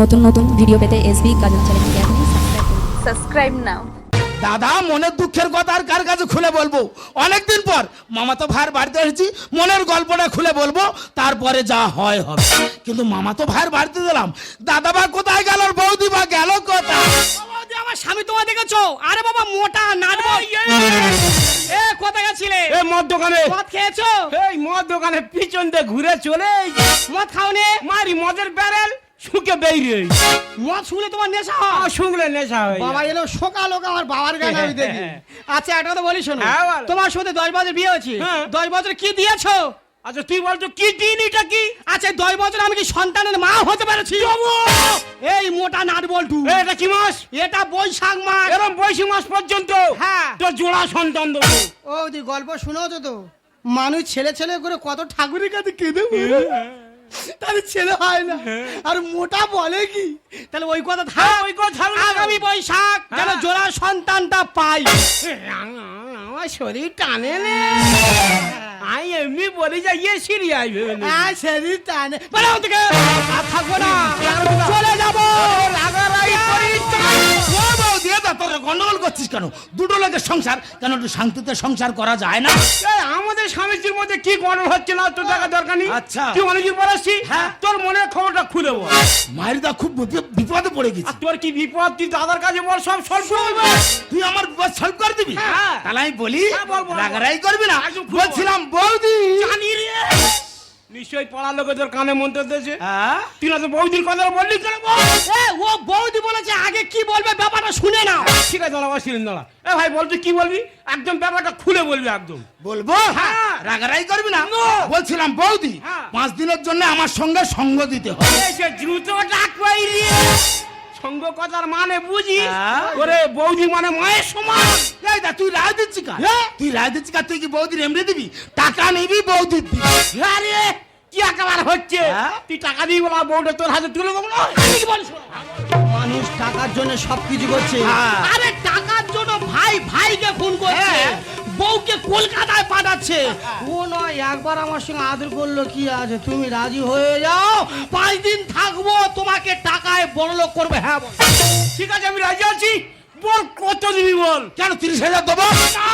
নতুন নতুন ভিডিও পেতে এসবি গাজন চ্যানেলকে আপনি সাবস্ক্রাইব নাও দাদা মনের দুঃখের কথা আর কার কাছে খুলে বলব? অনেকদিন পর মামা তো ভাইয়ের বাড়িতে এসেছি মনের গল্পটা খুলে বলব তারপরে যা হয় হবে। কিন্তু মামা তো ভাইয়ের বাড়িতে দিলাম দাদা বা কোথায় গেল আর বৌদি বা গেল কোথায়? আমার স্বামী তোমার দেখেছ? আরে বাবা মোটা নাটবো এ কোথায় গেছিলে? এ মদ দোকানে। মদ খেয়েছো? এই মদ দোকানে পিছন দিয়ে ঘুরে চলে। মদ খাওনি? মারি মদের ব্যারেল। শুকে বেরিয়ে মদ শুনলে তোমার নেশা হয়? শুনলে নেশা হয়ে বাবা এলো সকাল হোক আমার বাবার গান আমি দেখি। আচ্ছা একটা কথা বলি শোনো। হ্যাঁ, তোমার সাথে দশ বছর বিয়ে হয়েছে। হ্যাঁ। দশ বছর কি দিয়েছ? আচ্ছা তুই বলছো কি দিন এটা কি? আচ্ছা দশ বছর আমি কি সন্তানের মা হতে পেরেছি? এই মোটা নাট বল্টু। এটা কি মাস? এটা বৈশাখ মাস। এরকম বৈশি মাস পর্যন্ত? হ্যাঁ। তোর জোড়া সন্তান দেবো। ও তুই গল্প শুনেছো তো? মানুষ ছেলে ছেলে করে কত ঠাকুরের কাছে কেঁদে। তাহলে ছেলে হয় না। আর মোটা বলে কি? তাহলে ওই কথা থাক হ্যাঁ, ওই কথা। আগামী বৈশাখ যেন হ্যাঁ। জোড়া সন্তানটা পাই। আমার শরীর টানে নে। আমি এমনি বলি যে ইয়ে সিরিয়াস না। শরীর টানে। বলে ওর থাকব না। গন্ডগোল করছিস কেন? দুটো লোকের সংসার কেন একটু শান্তিতে সংসার করা যায় না? আমাদের স্বামী স্ত্রীর মধ্যে কি গন্ডল হচ্ছে না? তোর দেখা দরকার নেই। আচ্ছা। তুই অনেকদিন পর হ্যাঁ। তোর মনের খবরটা খুলে বল। মায়ের দা খুব বিপ- বিপদে পড়ে গেছি। তোর কি বিপদ? তুই দাদার কাছে বল সব সলভ করবে তুই আমার বিপদ সলভ করে দিবি? হ্যাঁ। তাহলে আমি বলি হ্যাঁ। রাগারাই করবি না? বলছিলাম বৌদি। জানি নিশ্চয়ই পাড়ার লোকে তোর কানে মন্ত্র দিয়েছে হ্যাঁ? তুই না তো বৌদির কথা বললি কেন ও বৌদি বলেছে আগে কি বলবে ব্যাপারটা শুনে না ঠিক আছে দাঁড়া বসিলেন দাঁড়া। এ ভাই বল তুই কি বলবি? একদম ব্যাপারটা খুলে বলবি একদম। বলব? হ্যাঁ। রাগারাই করবি না? বলছিলাম বৌদি হ্যাঁ। পাঁচ দিনের জন্য আমার সঙ্গে সঙ্গ দিতে হবে। এসে দ্রুত ডাক পাই রে সঙ্গ কথার মানে বুঝি। হ্যাঁ। ওরে বৌদি মানে মায়ের সমান। এই দা তুই রায় দিচ্ছি কা হ্যাঁ। তুই রায় দিচ্ছি কা তুই কি বৌদির এমনি দিবি? টাকা নিবি বৌদির দিবি। আরে কি একেবারে হচ্ছে? হ্যাঁ? তুই টাকা দিয়ে বলা বউটা তোর হাতে তুলে দেবো না? মানুষ টাকার জন্য সবকিছু করছে। হ্যাঁ। আরে টাকার জন্য ভাই ভাইকে ফোন করছে। হ্যাঁ। বউকে কলকাতায় পাঠাচ্ছে। ও নয় একবার আমার সঙ্গে আদর করল কি আছে? তুমি রাজি হয়ে যাও? পাঁচ দিন থাকব তোমাকে টাকায় বড় লোক করবে। হ্যাঁ ঠিক আছে আমি রাজি আছি। বল কত দিবি বল? কেন তিরিশ হাজার দেবো? না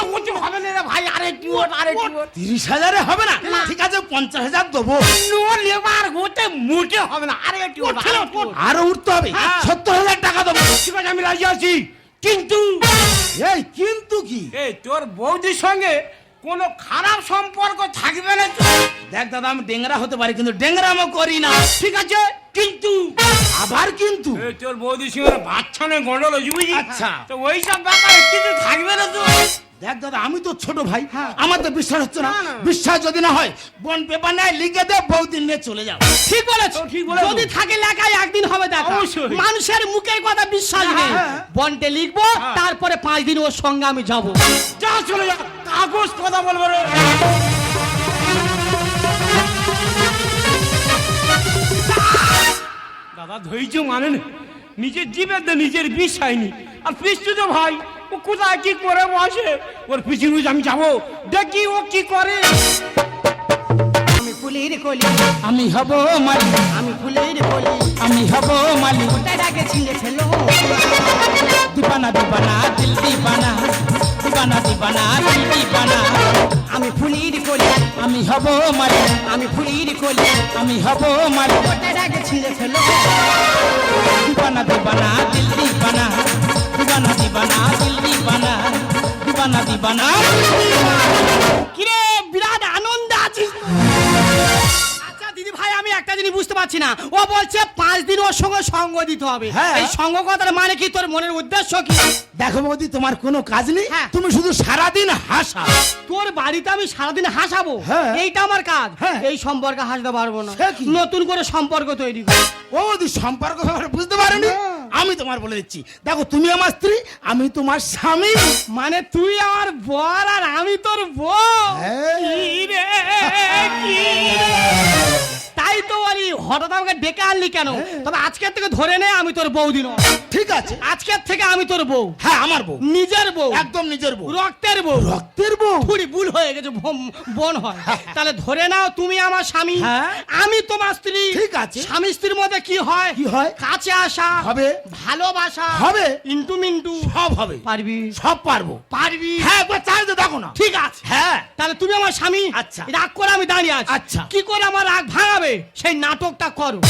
হবে না রে ভাই আরে কি ওট আরে কি ওট তিরিশ হাজারে হবে না? ঠিক আছে পঞ্চাশ হাজার দেবো। নো লেবার হতে মোটে হবে না আরে কি ওট আরে উঠতে হবে। হ্যাঁ। সত্তর হাজার টাকা দেবো। ঠিক আছে আমি রাজি আছি। কিন্তু এই কিন্তু কি? এই তোর বৌদির সঙ্গে কোনো খারাপ সম্পর্ক থাকবে না দেখ দাদা আমি ডেংরা হতে পারি কিন্তু ডেংরামও করি না। ঠিক আছে? কিন্তু আবার কিন্তু তোর বৌদির সঙ্গে বাচ্চা নেই গন্ডল হয়েছে আচ্ছা। তো ওই সব ব্যাপারে কিছু থাকবে না তো দেখ দাদা আমি তো ছোট ভাই হ্যাঁ। আমার তো বিশ্বাস হচ্ছে না না, না। বিশ্বাস যদি না হয় বন পেপার নাই লিখে দে বৌদিন নিয়ে চলে যাও ঠিক বলেছ ও, ঠিক বলেছ। যদি থাকে লেখায় একদিন হবে দেখা অবশ্যই। মানুষের মুখের কথা বিশ্বাস নেই হ্যাঁ। বন্টে লিখব হ্যাঁ। তারপরে পাঁচ দিন ওর সঙ্গে আমি যাব যা চলে যা কাগজ কথা বলব রে দাদা, ধৈর্য মানে না। নিজের জীবের তো নিজের বিষ হয়নি আর পিছু তো ভাই, ও কোথায় কি করে বসে? ওর পিছনে পিছু আমি যাব, দেখি ও কি করে। ফুলের কলি। আমি হব মালিক আমি ফুলের কলি। আমি হব মালিক ওটাকে ছিঁড়ে ফেলো। দিবানা দিবানা দিল দিবানা। দিবানা দিবানা দিল দিবানা। আমি ফুলের কলি। আমি হব মালিক আমি ফুলের কলি। আমি হব মালিক ওটাকে ছিঁড়ে ফেলো। দিবানা দিবানা দিল দিবানা। দিবানা দিবানা দিল দিবানা। দিবানা দিবানা। কিরে? একটা জিনিস বুঝতে পারছি না। ও বলছে পাঁচ দিন ওর সঙ্গে সঙ্গ দিতে হবে। হ্যাঁ। এই সঙ্গ কথার মানে কি? তোর মনের উদ্দেশ্য কি? দেখো বৌদি তোমার কোনো কাজ নেই। হ্যাঁ। তুমি শুধু সারাদিন হাসা তোর বাড়িতে আমি সারাদিন হাসাবো? হ্যাঁ। এইটা আমার কাজ। হ্যাঁ। এই সম্পর্কে হাসতে পারব না। সে কি? নতুন করে সম্পর্ক তৈরি কর। ও বৌদি সম্পর্ক ব্যাপারে বুঝতে পারেনি? আমি তোমার বলে দিচ্ছি। দেখো তুমি আমার স্ত্রী আমি তোমার স্বামী। মানে তুই আমার বর আর আমি তোর বউ। হ্যাঁ। কি রে, কি রে। বলি হঠাৎ আমাকে ডেকে আনলি কেন? তবে আজকের থেকে ধরে নে আমি তোর বৌদি নয় ঠিক আছে। আজকের থেকে আমি তোর বউ। হ্যাঁ আমার বউ। নিজের বউ। একদম নিজের বউ। রক্তের বউ। রক্তের বউ? পুরি ভুল হয়ে গেছে বোন হয়। তাহলে ধরে নাও তুমি আমার স্বামী। হ্যাঁ। আমি তোমার স্ত্রী। ঠিক আছে। স্বামী স্ত্রীর মধ্যে কি হয়? কি হয়? কাছে আসা হবে। ভালোবাসা হবে। ইন্টু মিন্টু। সব হবে। পারবি। সব পারব। পারবি। হ্যাঁ একবার চাই তো দেখো না। ঠিক আছে। হ্যাঁ। তাহলে তুমি আমার স্বামী। আচ্ছা। রাগ করে আমি দাঁড়িয়ে আছি। আচ্ছা। কি করে আমার রাগ ভাঙাবে? সেই নাটকটা করো।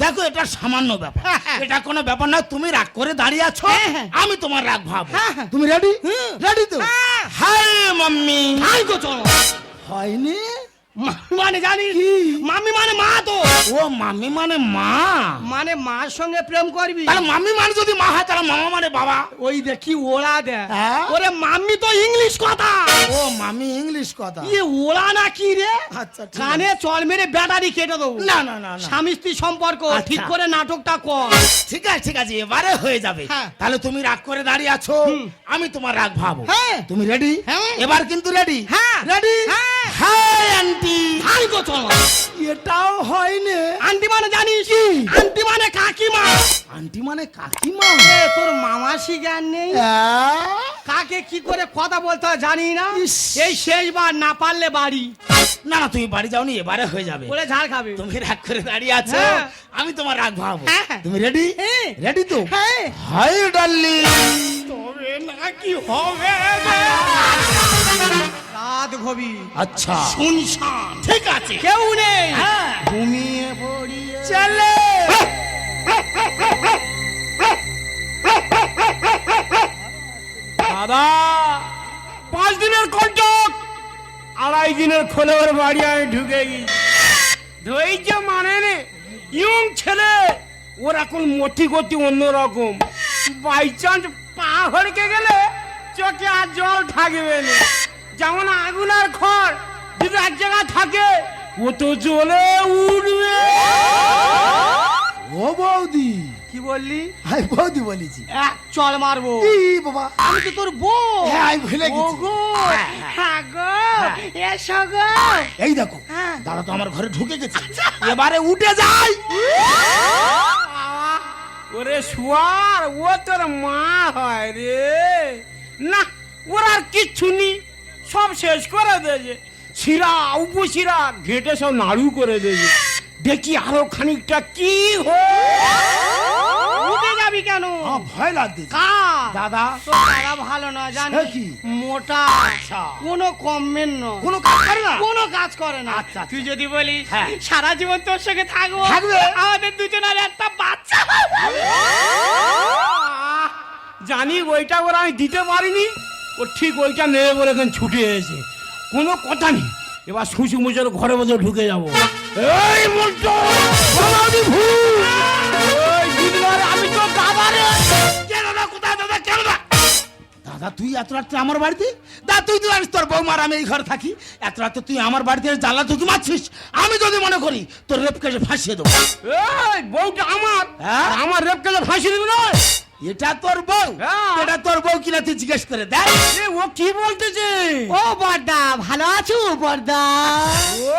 দেখো এটা সামান্য ব্যাপার। হ্যাঁ, হ্যাঁ। এটা কোনো ব্যাপার না তুমি রাগ করে দাঁড়িয়ে আছো। হ্যাঁ, হ্যাঁ। আমি তোমার রাগ ভাব হ্যাঁ, হ্যাঁ। তুমি রেডি রেডি তো? হ্যাঁ। High mummy. হাই গো চলো। হয়নি? মানে জানিস? মামি মানে মা তো। ও মানে মা? মানে মার সঙ্গে প্রেম করবি? তাহলে মানে যদি মা হয় তাহলে মামা মানে বাবা? ওই দেখি ওরা দে হ্যাঁ? ওরে তো ইংলিশ কথা। ও মামি ইংলিশ কথা। ইয়ে ওরা না কি রে? আচ্ছা কানে চল মেরে ব্যাটারি কেটে দেবো। না না না স্বামী স্ত্রী সম্পর্ক আচ্ছা। ঠিক করে নাটকটা কর। ঠিক আছে ঠিক আছে এবারে হয়ে যাবে। হ্যাঁ। তাহলে তুমি রাগ করে দাঁড়িয়ে আছো। আমি তোমার রাগ ভাবো। হ্যাঁ। তুমি রেডি। এবার কিন্তু রেডি হ্যাঁ। রেডি হ্যাঁ। আন্টি। তো। চলো এটাও হয়নি। আন্টি মানে জানিস? আন্টি মানে কাকিমা। আন্টি মানে কাকিমা? এ, তোর মামাসি জ্ঞান নেই? কাকে কি করে কথা বলতে হয় জানি না। এই শেষবার না পারলে বাড়ি। না না তুমি বাড়ি যাওনি এবারে হয়ে যাবে। বলে ঝাড় খাবে। তুমি রাগ করে দাঁড়িয়ে আছো। হ্যাঁ। আমি তোমার রাগ ভাবো হ্যাঁ। তুমি রেডি হ্যাঁ। রেডি তো? হ্যাঁ। Hi darling. তবে নাকি হবে? রাত গভীর আচ্ছা। শুনশান। ঠিক আছে। কেউ নেই। হ্যাঁ। ঘুমিয়ে পড়িয়ে। চলে। দাদা পাঁচ দিনের কন্ট্রাক্ট আড়াই দিনের খোলে ওর বাড়ি আমি ঢুকে গেছি। ধৈর্য মানে নে ইয়ং ছেলে ওর এখন মতি গতি অন্যরকম। বাই চান্স পা হড়কে গেলে চোখে আর জল থাকবে না। যেমন আগুন আর খড় যদি এক জায়গায় থাকে ও তো জ্বলে উঠবে। ও বৌদি। কি বললি? হাই বৌদি বলেছি। এক চল মারবো। ই বাবা। আমি তো তোর বউ। হ্যাঁ আমি ভুলে গেছি। ওগো হ্যাঁ, হ্যাঁ। হ্যাঁ গো। এসো গো। এই দেখো হ্যাঁ। দাদা তো আমার ঘরে ঢুকে গেছে। এবারে উঠে যাই। ওরে শুয়ার ও তোর মা হয় রে। না ওর আর কিচ্ছু নেই। সব শেষ করে দিয়েছে শিরা উপশিরা ঘেটে সব নাড়ু করে দিয়েছে দেখি আরও খানিকটা কি হো উঠে যাবি কেন আমার ভয় লাগছে কা দাদা তোর দাদা ভালো না জানি কি? মোটা আচ্ছা। কোনো কমেন্ট নয় কোনো কাজ করে না কোনো কাজ করে না আচ্ছা, আচ্ছা। তুই যদি বলিস হ্যাঁ। সারা জীবন তোর সঙ্গে থাকব থাকবে। আমাদের দুজনের একটা বাচ্চা। জানি ওইটা ওরা আমি দিতে পারিনি ও ঠিক ওইটা নেবে বলে এখন ছুটে এসেছে। কোনো কথা নেই। এবার শুশু মুচের ঘরে বসে ঢুকে যাব। এই মন্টু আমি তো দাদা রে! কেন কোথায় দাদা কেন দাদা তুই এত রাত্রে আমার বাড়িতে? দা তুই তো জানিস তোর বৌমার আমি এই ঘরে থাকি। এত রাত্রে তুই আমার বাড়িতে জ্বালা তুই মারছিস? আমি যদি মনে করি তোর রেপ কেসে ফাঁসিয়ে দেবো। বউটা আমার। হ্যাঁ? আমার রেপ কেলে ফাঁসি দিবি না এটা তোর বউ। হ্যাঁ। এটা তোর বউ কিনা তুই জিজ্ঞেস করে দেখ। ও কি বলতেছে? ও বর্দা ভালো আছো বর্দা?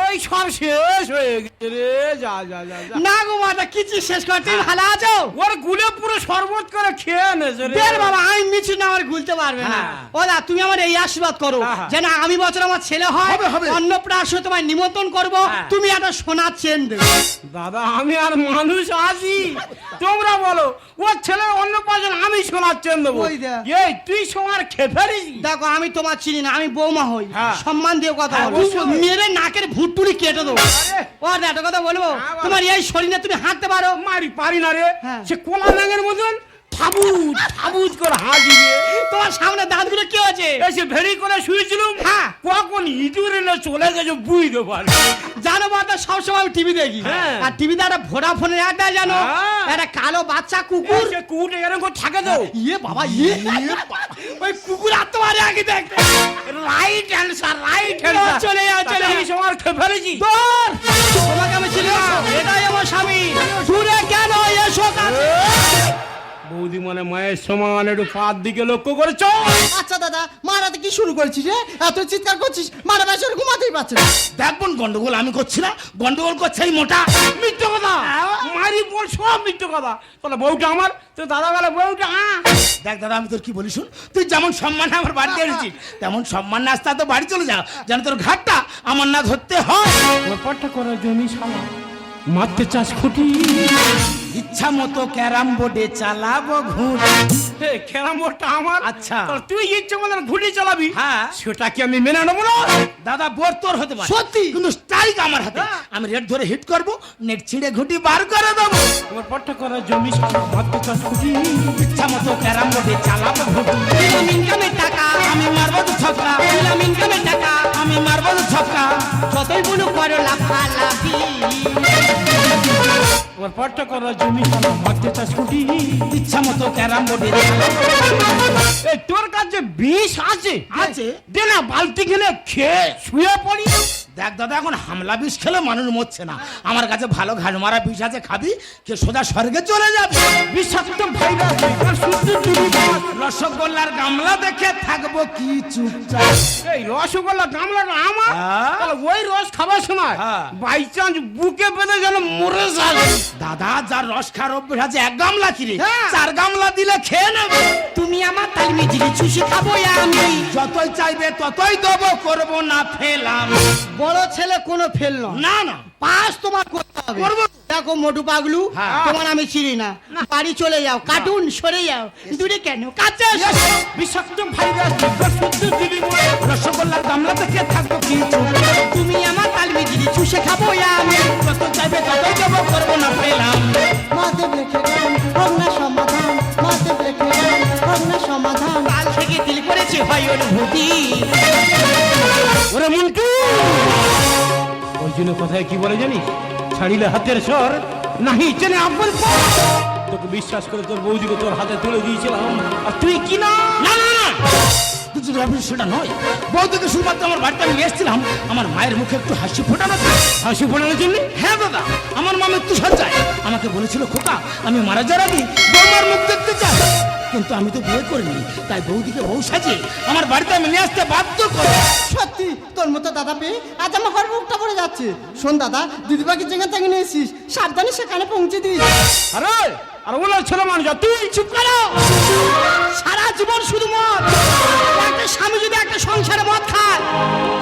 ওই সব শেষ হয়ে গেছে রে যা যা যা না গো বর্দা কিছু শেষ করতে ভালো আছো? ওর গুলে পুরো শরবত করে খেয়ে নেছে রে। বের বাবা আমি মিছিল না আমার ভুলতে পারবে না। হ্যাঁ। ও দা তুমি আমার এই আশীর্বাদ করো হ্যাঁ। যেন আমি বছর আমার ছেলে হয় হবে, হবে। অন্নপ্রাশন তোমায় নিমন্ত্রণ করব। হ্যাঁ। তুমি একটা সোনার চেন দেবে। দাদা আমি আর মানুষ আছি তোমরা বলো ওর ছেলের অন্য পাঁচজন আমি শোনাচ্ছেন দেবো? এই তুই খেফারিস দেখো আমি তোমার চিনি না আমি বৌমা হই। হ্যাঁ। সম্মান দিয়ে কথা হ্যাঁ, মেরে নাকের ভুট্টুলি কেটে দেবো। ও একটা কথা বলব। হ্যাঁ, তোমার এই শরীরে তুমি হাঁটতে পারো। মারি পারি না রে। সে কোলা মতন করে হাজি তোমার সামনে দাঁতগুলো কি হয়েছে? এসে ভেরি করে শুয়েছিলাম। হ্যাঁ। কখন ইঁদুর এনে চলে গেছে বুঝতে পারি জানো বাবা সবসময় আমি টিভি দেখি। হ্যাঁ। আর টিভিতে একটা ভোডাফোনের অ্যাড দেয় জানো? হ্যাঁ। একটা কালো বাচ্চা কুকুর। সে কুটে এরকম করে থাকে তো। ইয়ে বাবা ইয়ে। ওই কুকুর আর তোমার আগে দেখতে রাইট অ্যান্সার রাইট যাও, চলে যাও, চলে। আমি সোমার খেফারিছি দূর! তোমাকে আমি চিনি না এটাই আমার স্বামী। দূরে কেন এসো কাছে? বৌদি মানে মায়ের সমান একটু পার দিকে লক্ষ্য করেছ? আচ্ছা দাদা মারাতে কি শুরু করেছিস রে এত চিৎকার করছিস মারা বেসর ঘুমাতেই পারছে না। দেখ বোন গন্ডগোল আমি করছি না গন্ডগোল করছে এই মোটা। মিথ্যে কথা। মারি বল সব মিথ্যে কথা। বলে বউটা আমার তো দাদা বলে বউটা। দেখ দাদা আমি তোর কি বলি শুন তুই যেমন সম্মানে আমার বাড়িতে এসেছিস তেমন সম্মান না আসতে তো বাড়ি চলে যা যেন তোর ঘাটটা আমার না ধরতে হয়। ব্যাপারটা করার জমি শালা মারতে চাস খুঁটি? ইচ্ছা মতো ক্যারাম বোর্ডে চালাবো ঘুর ক্যারাম বোর্ডটা আমার? আচ্ছা। তুই ইচ্ছে মতো ঘুটি চালাবি? হ্যাঁ। সেটা কি আমি মেনে নেব না। দাদা বোর তোর হতে পারে। সত্যি? কিন্তু স্ট্রাইক আমার হাতে। আমি রেড ধরে হিট করব নেট ছিঁড়ে ঘুটি বার করে দেবো। তোমার পাট্টা করার জমি মারতে চাষ খুঁটি? ইচ্ছা মতো ক্যারাম বোর্ডে চালাবো ঘুটি। দিলাম ইনকামের টাকা আমি মারবো তো ছক্কা। দিলাম ইনকামের টাকা আমি মারবো তো ছক্কা। যতই বলু করো লাফালাফি তোমার পাট্টা করার জমি শালা মারতে চাষ খুঁটি ইচ্ছা মতো ক্যারাম বোর্ডে এই তোর কাছে বিষ আছে? আছে। দে না বালতি খেলে খেয়ে শুয়ে পড়ি। দেখ দাদা এখন হামলা বিষ খেলে মানুষ মরছে না আমার কাছে ভালো ঘাট মারা বিষ আছে খাবি কে সোজা স্বর্গে চলে যাবে বিষাক্ত ভাইরাস। রসগোল্লার গামলা দেখে থাকব কি চুপচাপ এই রসগোল্লা গামলাটা আমার হ্যাঁ। ওই রস খাবার সময় হ্যাঁ। বাই চান্স বুকে বেঁধে যেন মরে যাবে দাদা যার রস খাওয়ার অভ্যেস আছে এক গামলা কিরে হ্যাঁ। চার গামলা দিলে খেয়ে নেবে তুমি আমার তালমি জিরে চুষে খাব আমি যতই চাইবে ততই দেবো করব না ফেলাম বড় ছেলে কোনো ফেল না না। পাস তোমার করতে হবে। দেখো মোটু পাগলু হ্যাঁ। তোমার আমি চিনি না। বাড়ি চলে যাও কার্টুন সরে যাও। দূরে কেন? কাছে বিষাক্ত ভাইরাস শুদ্ধ দেখে থাকব কি চুপচাপ তুমি আমার তালমি জিরে চুষে খাব আমি। চাইবে ততই দেবো করব না গান সমাধান। গান হোক না সমাধান কাল থেকে দিল করেছে হয় অনুভূতি। ওরে মুন্টু! ওই জন্য কথায় কি বলে জানিস? ছাড়িলে হাতের স্বর নাহি চেনে আপন তোকে বিশ্বাস করে তোর বৌদিকে তোর হাতে তুলে দিয়েছিলাম। আর তুই কি না না না। ব্যাপার সেটা নয় বৌদিকে শুধুমাত্র আমার বাড়িতে আমি এসেছিলাম। আমার মায়ের মুখে একটু হাসি ফোটানো। হাসি ফোটানোর জন্য? হ্যাঁ দাদা আমার মা মৃত্যু সজ্জায় আমাকে বলেছিল খোকা আমি মারা যাওয়ার আগে বৌমার মুখ দেখতে চাই। কিন্তু আমি তো বিয়ে করিনি তাই বৌদিকে বউ সাজিয়ে আমার বাড়িতে আমি নিয়ে আসতে বাধ্য করে। সত্যি তোর মতো দাদা পেয়ে আজ আমার ঘর মুখটা পড়ে যাচ্ছে। শোন দাদা দিদিবাকে যেখানে থেকে নিয়ে এসিস সাবধানে সেখানে পৌঁছে দিস। আরে! আর ওনার ছেলে মানুষ তুই চুপ করো। সারা জীবন শুধু মদ। একটা স্বামী যদি একটা সংসারে মদ খায়,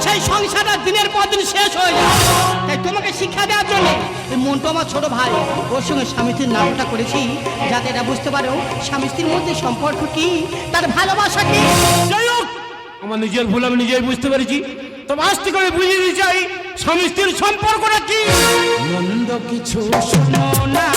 সেই সংসারটা দিনের পর দিন শেষ হয়ে যায়। তাই তোমাকে শিক্ষা দেওয়ার জন্য এই মনটা আমার ছোট ভাই, ওর সঙ্গে স্বামী স্ত্রীর নামটা করেছি। যাতে এটা বুঝতে পারো স্বামী স্ত্রীর মধ্যে সম্পর্ক কি, তার ভালোবাসা কি। যাই হোক, আমার নিজের ভুল আমি নিজেই বুঝতে পেরেছি। তবে থেকে আমি বুঝিয়ে দিতে চাই স্বামী স্ত্রীর সম্পর্কটা কি। মন্দ কিছু শোনো না।